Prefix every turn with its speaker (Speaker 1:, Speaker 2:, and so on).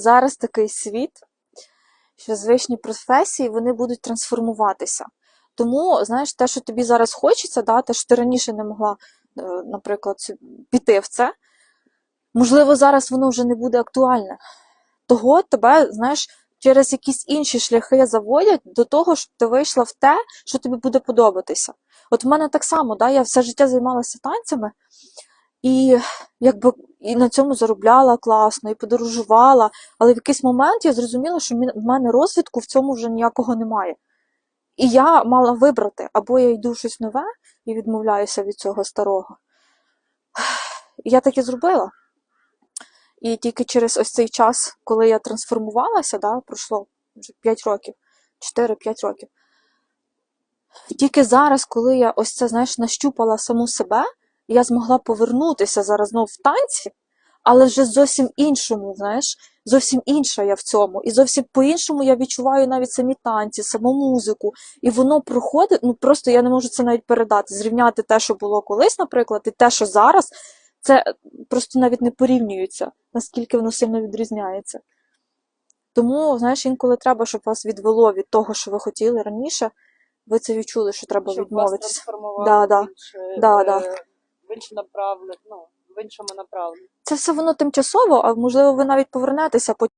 Speaker 1: Зараз такий світ, що звичні професії вони будуть трансформуватися. Тому, знаєш, те, що тобі зараз хочеться, да, те, що ти раніше не могла, е, наприклад, піти в це, можливо, зараз воно вже не буде актуальне. Того тебе, знаєш, через якісь інші шляхи заводять до того, щоб ти вийшла в те, що тобі буде подобатися. От в мене так само, да, я все життя займалася танцями, і якби і на цьому заробляла класно, і подорожувала. Але в якийсь момент я зрозуміла, що в мене розвитку в цьому вже ніякого немає. І я мала вибрати, або я йду щось нове і відмовляюся від цього старого. Я так і зробила. І тільки через ось цей час, коли я трансформувалася, да, пройшло вже 5 років, 4-5 років. Тільки зараз, коли я ось це, знаєш, нащупала саму себе, я змогла повернутися зараз знов в танці, але вже зовсім іншому, знаєш, зовсім інша я в цьому. І зовсім по-іншому я відчуваю навіть самі танці, саму музику. І воно проходить, ну просто я не можу це навіть передати. Зрівняти те, що було колись, наприклад, і те, що зараз, це просто навіть не порівнюється, наскільки воно сильно відрізняється. Тому, знаєш, інколи треба, щоб вас відвело від того, що ви хотіли раніше, ви це відчули, що треба
Speaker 2: щоб
Speaker 1: відмовитися. Да, да. Да,
Speaker 2: е,
Speaker 1: да.
Speaker 2: В інше направлення, ну, в іншому направленні.
Speaker 1: Це все воно тимчасово, а можливо, ви навіть повернетеся потім.